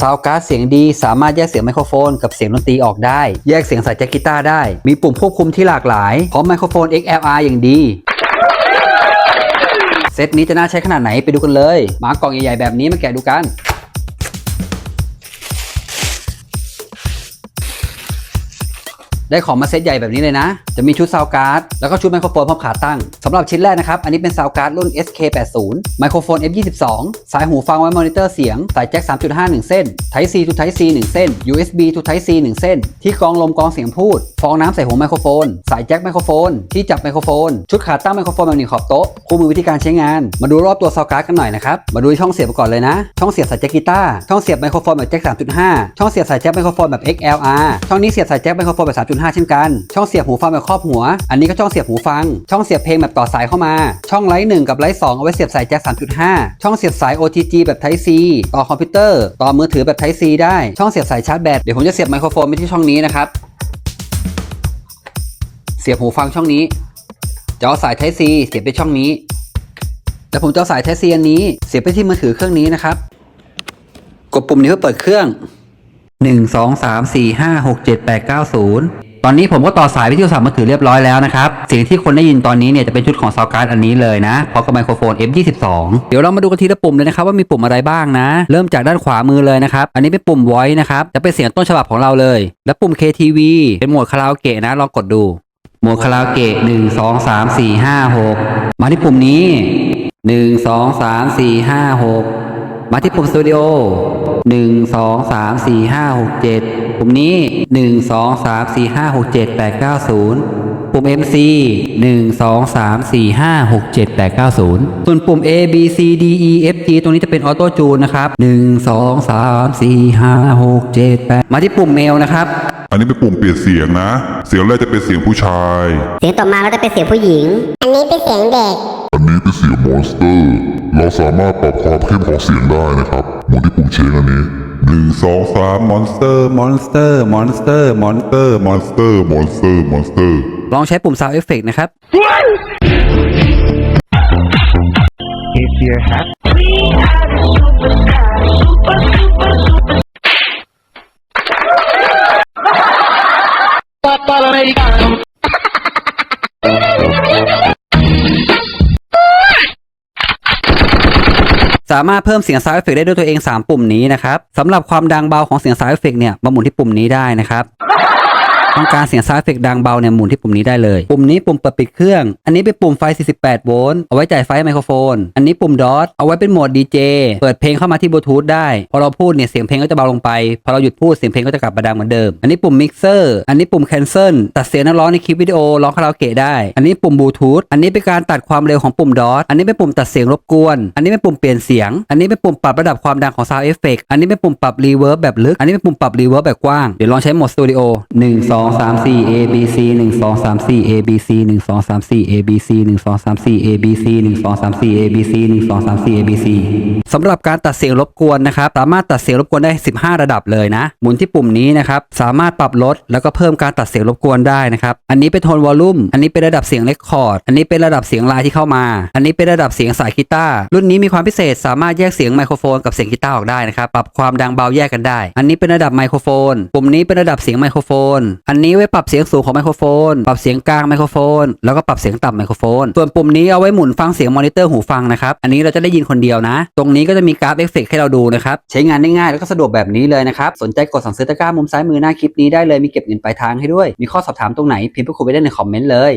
ซาวการ์ดเสียงดีสามารถแยกเสียงไมโครโฟนกับเสียงดนตรีออกได้ แยกเสียงใส่แจ็คกีตาร์ได้ มีปุ่มควบคุมที่หลากหลาย พร้อมไมโครโฟน XLR อย่างดี เซตนี้จะน่าใช้ขนาดไหนไปดูกันเลย มากล่องใหญ่ๆแบบนี้มาแกะดูกัน ได้ของมาเซตใหญ่แบบนี้เลยนะ จะมีชุดซาวการ์ด แล้วก็ชุดไมโครโฟนพร้อมขาตั้งสำหรับชิ้นแรกนะครับ อันนี้เป็นซาวการ์ดรุ่น SK80 ไมโครโฟน F22 สายหูฟังไว้มอนิเตอร์เสียง สายแจ็ค 3.5 1 เส้น Type C to Type C 1 เส้น USB to Type C 1 เส้น ที่กรองลมกรองเสียงพูด ฟองน้ำใส่หูไมโครโฟน สายแจ็คไมโครโฟน ที่จับไมโครโฟน ชุดขาตั้งไมโครโฟนแบบหนีขอบโต๊ะ คู่มือวิธีการใช้งาน มาดูรอบตัวซาวการ์ดกันหน่อยนะครับ มาดูช่องเสียบก่อนเลยนะ ช่องเสียบสายแจ็คกีตาร์ ช่องเสียบไมโครโฟนแบบแจ็ค 3.5 ช่องเสียบสายแจ็คไมโครโฟนแบบ XLR ช่องนี้เสียบสายแจ็คไมโครโฟนแบบ3.5เช่นกัน ช่องเสียบหูฟังแบบครอบหัว อันนี้ก็ช่องเสียบหูฟัง ช่องเสียบเพลงแบบต่อสายเข้ามา ช่องไลท์1กับไลท์2เอาไว้เสียบสายแจ็ค3.5 ช่องเสียบสาย OTG แบบ Type C ต่อคอมพิวเตอร์ ต่อมือถือแบบ Type C ได้ ช่องเสียบสายชาร์จแบต เดี๋ยวผมจะเสียบไมโครโฟนไปที่ช่องนี้นะครับ เสียบหูฟังช่องนี้ จะเอาสาย Type C เสียบไปช่องนี้ แล้วผมจะเอาสาย Type C อันนี้ เสียบไปที่มือถือเครื่องนี้นะครับ กดปุ่มนี้เพื่อเปิดเครื่อง 1 2 3 4 5 6 7 8 9 0 ตอนนี้ผมก็ต่อสายไปที่โทรศัพท์มือถือเรียบร้อยแล้วนะครับเสียงที่คนได้ยินตอนนี้เนี่ยจะเป็นชุดของซาวการ์ดอันนี้เลยนะพร้อมกับไมโครโฟน F22 เดี๋ยวเรามาดูกันทีละปุ่มเลยนะครับว่ามีปุ่มอะไรบ้างนะ เริ่มจากด้านขวามือเลยนะครับอันนี้เป็นปุ่ม voice นะครับจะเป็นเสียงต้นฉบับของเราเลย และปุ่ม KTV เป็นโหมดคาราโอเกะนะลองกดดูโหมดคาราโอเกะ1 2 3 4 5 6มาที่ปุ่มนี้1 2 3 4 5 6มาที่ปุ่มสตูดิโอหนึ่งสองสามสี่ห้าหกเจ็ดปุ่มนี้ หนึ่งสองสามสี่ห้าหกเจ็ดแปดเก้าศูนย์ปุ่ม MC หนึ่งสองสามสี่ห้าหกเจ็ดแปดเก้าศูนย์ส่วนปุ่ม A B C D E F G ตรงนี้จะเป็นออโต้จูนนะครับหนึ่งสองสามสี่ห้าหกเจ็ดแปดมาที่ปุ่มเมลนะครับ อันนี้เป็นปุ่มเปลี่ยนเสียงนะ เสียงแรกจะเป็นเสียงผู้ชาย เสียงต่อมาก็จะเป็นเสียงผู้หญิง อันนี้เป็นเสียงเด็ก อันนี้เป็นเสียงมอนสเตอร์ เราสามารถปรับความเข้มของเสียงได้นะครับ หมุนที่ปุ่มเชงอันนี้หนึ่งสองสามมอนสเตอร์มอนสเตอร์มอนสเตอร์มอนสเตอร์มอนสเตอร์มอนสเตอร์มอนสเตอร์ลองใช้ปุ่ม Sound Effect นะครับ If you're happy. Papa americano. สามารถเพิ่มเสียงซาวด์เอฟเฟกได้ด้วยตัวเอง 3 ปุ่มนี้นะครับสำหรับความดังเบาของเสียงซาวด์เอฟเฟกเนี่ยมาหมุนที่ปุ่มนี้ได้นะครับ ต้องการเสียง Sound Effect ดังเบาเนี่ยหมุนที่ปุ่มนี้ได้เลย ปุ่มนี้ปุ่มเปิดปิดเครื่อง อันนี้เป็นปุ่มไฟ 48 โวลต์ เอาไว้จ่ายไฟไมโครโฟน อันนี้ปุ่ม DOT เอาไว้เป็นโหมด DJ เจ เปิดเพลงเข้ามาที่บลูทูธได้ พอเราพูดเนี่ยเสียงเพลงก็จะเบาลงไป พอเราหยุดพูดเสียงเพลงก็จะกลับมาดังเหมือนเดิม อันนี้ปุ่ม Mixer อันนี้ปุ่ม Cancel ตัดเสียงนักร้องในคลิปวิดีโอร้องคาราโอเกะได้ อันนี้ปุ่มบลูทูธ อันนี้เป็นการตัดความเร็วของปุ่ม DOT อันนี้เป็นปุ่มตัดเสียงรบกวน อันนี้เป็นปุ่มเปลี่ยนเสียง อันนี้เป็นปุ่มปรับระดับความดังของ Sound Effect อันนี้เป็นปุ่มปรับ Reverb แบบลึก อันนี้เป็นปุ่มปรับ Reverb แบบกว้าง เดี๋ยวลองใช้โหมดสตูดิโอ1 2 3 4 A B C 1 2 3 4 A B C 1 2 3 4 A B C 1 2 3 4 A B C 1 2 3 4 A B C 1 2 3 4 A B C สำหรับการตัดเสียงรบกวนนะครับ สามารถตัดเสียงรบกวนได้ 15 ระดับเลยนะ หมุนที่ปุ่มนี้นะครับ สามารถปรับลดแล้วก็เพิ่มการตัดเสียงรบกวนได้นะครับ อันนี้เป็นโทนวอลลุ่ม อันนี้เป็นระดับเสียงเรคคอร์ด อันนี้เป็นระดับเสียงลายที่เข้ามา อันนี้เป็นระดับเสียงสายกีตาร์ รุ่นนี้มีความพิเศษสามารถแยกเสียงไมโครโฟนกับเสียงกีตาร์ออกได้นะครับ ปรับความดังเบาแยกกันได้ อันนี้เป็นระดับไมโครโฟน ปุ่มนี้เป็นระดับเสียงไมโครโฟนอันนี้ไว้ปรับเสียงสูงของไมโครโฟน ปรับเสียงกลางไมโครโฟน แล้วก็ปรับเสียงต่ำไมโครโฟน ส่วนปุ่มนี้เอาไว้หมุนฟังเสียงมอนิเตอร์หูฟังนะครับ อันนี้เราจะได้ยินคนเดียวนะ ตรงนี้ก็จะมีกราฟเอฟเฟกให้เราดูนะครับ ใช้งานได้ง่ายแล้วก็สะดวกแบบนี้เลยนะครับ สนใจกดสั่งซื้อตะกร้ามุมซ้ายมือหน้าคลิปนี้ได้เลย มีเก็บเงินปลายทางให้ด้วย มีข้อสอบถามตรงไหนพิมพ์พูดคุยไปได้ในคอมเมนต์เลย